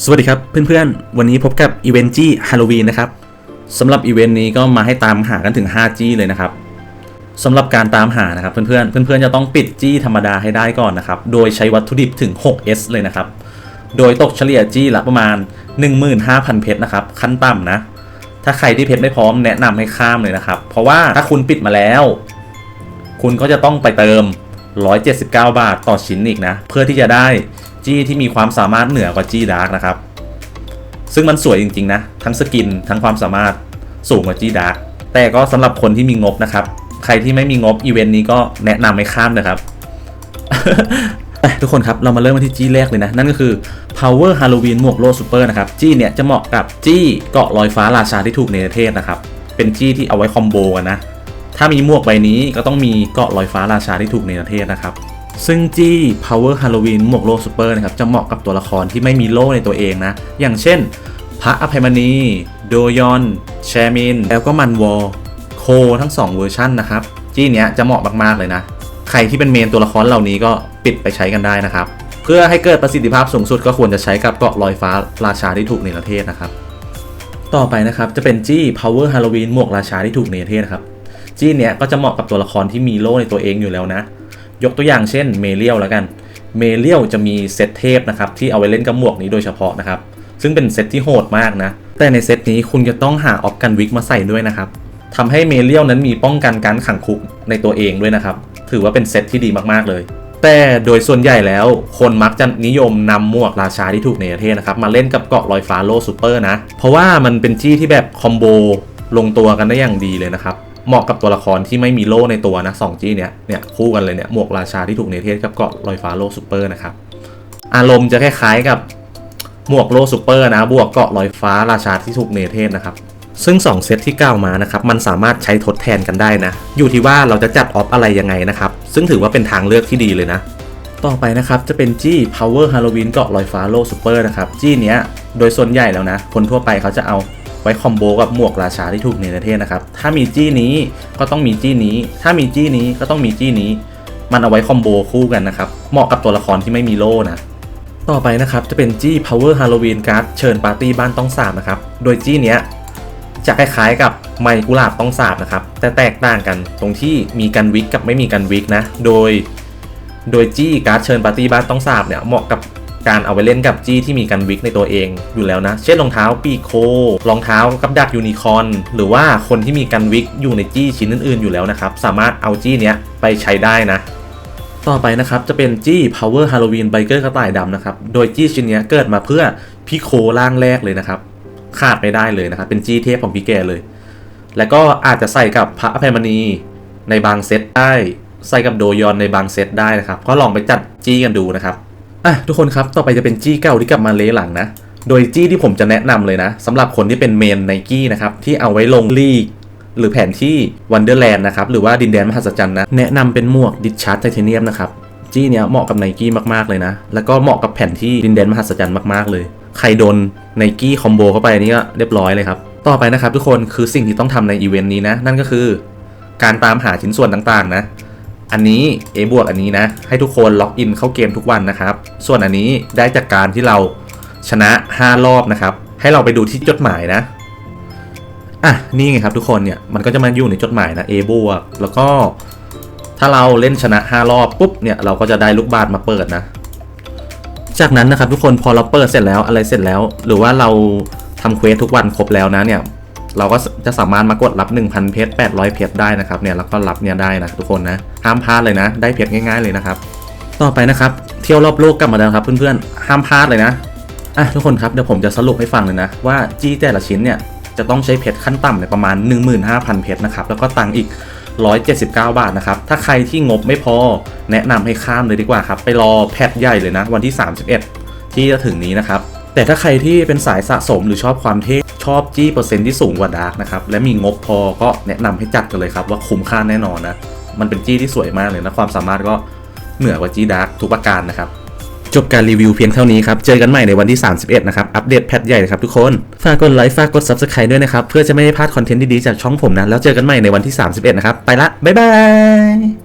สวัสดีครับเพื่อนๆ วันนี้พบกับอีเวนต์จี้ฮาโลวีนนะครับสำหรับอีเวนต์นี้ก็มาให้ตามหากันถึง5จี้เลยนะครับสำหรับการตามหานะครับเพื่อนๆ เพื่อนๆ จะต้องปิดจี้ธรรมดาให้ได้ก่อนนะครับ โดยใช้วัตถุดิบถึง 6S เลยนะครับ โดยตกเฉลี่ยจี้ละประมาณ 15,000 เพชรนะครับ ขั้นต่ำนะ ถ้าใครที่เพชรไม่พร้อมแนะนำให้ข้ามเลยนะครับ เพราะว่าถ้าคุณปิดมาแล้ว คุณก็จะต้องไปเติม 179 บาทต่อชิ้นอีกนะ เพื่อที่จะได้ จี้ที่มีความสามารถเหนือกว่าจี้ดาร์กนะครับ ซึ่งมันสวยจริงๆนะ ทั้งสกินทั้งความสามารถสูงกว่าจี้ดาร์กแต่ก็สำหรับคนที่มีงบนะครับ ใครที่ไม่มีงบอีเวนต์นี้ก็แนะนำไม่ข้ามนะครับทุกคนครับ เรามาเริ่มกันที่จี้แรกเลยนะ นั่นก็คือ Power Halloween หมวกโลซูเปอร์นะครับ จี้เนี่ยจะเหมาะกับจี้เกาะลอยฟ้าราชาที่ถูกเนรเทศนะครับ เป็นจี้ที่เอาไว้คอมโบกันนะ ถ้ามีหมวกใบนี้ก็ต้องมีเกาะลอยฟ้าราชาที่ถูกเนรเทศนะครับ ซึ่งจี้ Power Halloween หมวกโลซูเปอร์นะครับจะเหมาะกับตัวละครที่ไม่มีโล่ในตัวเองนะ อย่างเช่น พระอภัยมณี โดยอนแชมิน แล้วก็มันวอลโคทั้ง 2 เวอร์ชันนะครับ จี้เนี้ยจะเหมาะมากๆเลยนะ ใครที่เป็นเมนตัวละครเหล่านี้ก็ปิดไปใช้กันได้นะครับ เพื่อให้เกิดประสิทธิภาพสูงสุดก็ควรจะใช้กับเกาะลอยฟ้าราชาที่ถูกเนรเทศนะครับ ต่อไปนะครับจะเป็นจี้ Power Halloween หมวกราชาที่ถูกเนรเทศนะครับจี้เนี้ยก็จะเหมาะกับตัวละครที่มีโล่ในตัวเองอยู่แล้วนะ ยกตัวอย่างเช่นเมเลียวแล้วกัน เมเลียวจะมีเซตเทพนะครับที่เอาไว้เล่นกับหมวกนี้โดยเฉพาะนะครับ ซึ่งเป็นเซตที่โหดมากนะ แต่ในเซตนี้คุณจะต้องหาออฟกันวิกมาใส่ด้วยนะครับทำให้เมเลียวนั้นมีป้องกันการขังคุกในตัวเองด้วยนะครับ ถือว่าเป็นเซตที่ดีมากๆเลย แต่โดยส่วนใหญ่แล้วคนมักจะนิยมนำหมวกราชาที่ถูกในประเทศนะครับมาเล่นกับเกาะลอยฟ้าโลซูเปอร์นะ เพราะว่ามันเป็นจี้ที่แบบคอมโบลงตัวกันได้อย่างดีเลยนะครับ เหมาะกับตัวละครที่ไม่มีโล่ในตัวนะสองจี้เนี้ยเนี่ยคู่กันเลยเนี่ยหมวกราชาที่ถูกเนเทศกับเกาะลอยฟ้าโลซูเปอร์นะครับอารมณ์จะคล้ายๆกับหมวกโลซูเปอร์นะบวกเกาะลอยฟ้าราชาที่ถูกเนเทศนะครับซึ่ง 2 เซตที่กล่าวมานะครับมันสามารถใช้ทดแทนกันได้นะ อยู่ที่ว่าเราจะจัดออฟอะไรยังไงนะครับ ซึ่งถือว่าเป็นทางเลือกที่ดีเลยนะ ต่อไปนะครับจะเป็นจี้ Power Halloween เกาะลอยฟ้าโลซูเปอร์นะครับ จี้เนี้ยโดยส่วนใหญ่แล้วนะ คนทั่วไปเขาจะเอา ไว้คอมโบกับหมวกราชาที่ถูกเนรเทศนะครับ ถ้ามีจี้นี้ก็ต้องมีจี้นี้ ถ้ามีจี้นี้ก็ต้องมีจี้นี้ มันเอาไว้คอมโบคู่กันนะครับ เหมาะกับตัวละครที่ไม่มีโล่นะ ต่อไปนะครับจะเป็นจี้ Power Halloween การ์ดเชิญปาร์ตี้บ้านต้องสาบนะครับ โดยจี้เนี้ยจะคล้ายๆกับไมกุหลาบต้องสาบนะครับ แต่แตกต่างกันตรงที่มีกันวิกกับไม่มีกันวิกนะ โดย โดยจี้การ์ดเชิญปาร์ตี้บ้านต้องสาบเนี่ยเหมาะกับ การเอาไปเล่นกับจี้ที่มีกันวิกในตัวเองอยู่แล้วนะ เช่นรองเท้าปีโครองเท้ากับดักยูนิคอนหรือว่าคนที่มีกันวิกอยู่ในจี้ชิ้นอื่นๆอยู่แล้วนะครับ สามารถเอาจี้เนี้ยไปใช้ได้นะต่อไปนะครับ จะเป็นจี้ Power Halloween Biker กระต่ายดำนะครับ โดยจี้ชิ้นเนี้ยเกิดมาเพื่อพิโคร่างแรกเลยนะครับ ขาดไม่ได้เลยนะครับ เป็นจี้เทพของพี่แกเลย แล้วก็อาจจะใส่กับพระอภัยมณีในบางเซตได้ ใส่กับโดยอนในบางเซตได้นะครับ ก็ลองไปจัดจี้กันดูนะครับ อะทุกคนครับ ต่อไปจะเป็นจี้เก่าที่กลับมาเลหลังนะ โดยจี้ที่ผมจะแนะนำเลยนะสำหรับคนที่เป็นเมนไนกี้นะครับ ที่เอาไว้ลงลีก หรือแผนที่วันเดอร์แลนด์นะครับ หรือว่าดินแดนมหัศจรรย์นะ แนะนำเป็นหมวกดิชาร์ดไทเทเนียมนะครับ จี้เนี้ยเหมาะกับไนกี้มากๆเลยนะ แล้วก็เหมาะกับแผนที่ดินแดนมหัศจรรย์มากๆเลย ใครโดนไนกี้คอมโบเข้าไปนี่ก็เรียบร้อยเลยครับ ต่อไปนะครับทุกคนคือสิ่งที่ต้องทำในอีเวนต์นี้นะ นั่นก็คือ การตามหาชิ้นส่วนต่างๆ นะ อันนี้ A บวกอันนี้นะ ให้ทุกคนล็อกอินเข้าเกมทุกวันนะครับ ส่วนอันนี้ได้จากการที่เราชนะ 5 รอบนะครับ ให้เราไปดูที่จดหมายนะอะนี่ไงครับทุกคนเนี่ยมันก็จะมาอยู่ในจดหมายนะ A บวกแล้วก็ถ้าเราเล่นชนะ 5 รอบปุ๊บเนี่ยเราก็จะได้ลูกบาศก์มาเปิดนะ จากนั้นนะครับทุกคนพอเราเปิดเสร็จแล้วอะไรเสร็จแล้ว หรือว่าเราทำเควสทุกวันครบแล้วนะเนี่ย เราก็จะสามารถมากดรับ 1,000 เพชร 800 เพชรได้นะครับเนี่ยแล้วก็รับเนี่ยได้นะทุกคนนะห้ามพลาดเลยนะ ได้เพชรง่ายๆเลยนะครับ ต่อไปนะครับเที่ยวรอบโลกกลับมาแล้วครับเพื่อนๆห้ามพลาดเลยนะอะทุกคนครับเดี๋ยวผมจะสรุปให้ฟังเลยนะว่าจี้แต่ละชิ้นเนี่ยจะต้องใช้เพชรขั้นต่ำในประมาณ 15,000 เพชรนะครับแล้วก็ตังค์อีก 179 บาทนะครับถ้าใครที่งบไม่พอแนะนำให้ข้ามเลยดีกว่าครับไปรอแพทใหญ่เลยนะวันที่ 31 ที่จะถึงนี้นะครับแต่ถ้าใครที่เป็นสายสะสมหรือชอบความเท่ ชอบจี้เปอร์เซ็นต์ที่สูงกว่าดาร์กนะครับ และมีงบพอก็แนะนำให้จัดกันเลยครับ ว่าคุ้มค่าแน่นอนนะ มันเป็นจี้ที่สวยมากเลยนะ ความสามารถก็เหนือกว่าจี้ดาร์กทุกประการนะครับ จบการรีวิวเพียงเท่านี้ครับ เจอกันใหม่ในวันที่ 31 นะครับ อัปเดตแพทใหญ่นะครับทุกคน ฝากกดไลค์ฝากกด Subscribe ด้วยนะครับ เพื่อจะไม่ให้พลาดคอนเทนต์ดีๆจากช่องผมนะแล้วเจอกันใหม่ในวันที่ 31 นะครับไปละบ๊ายบาย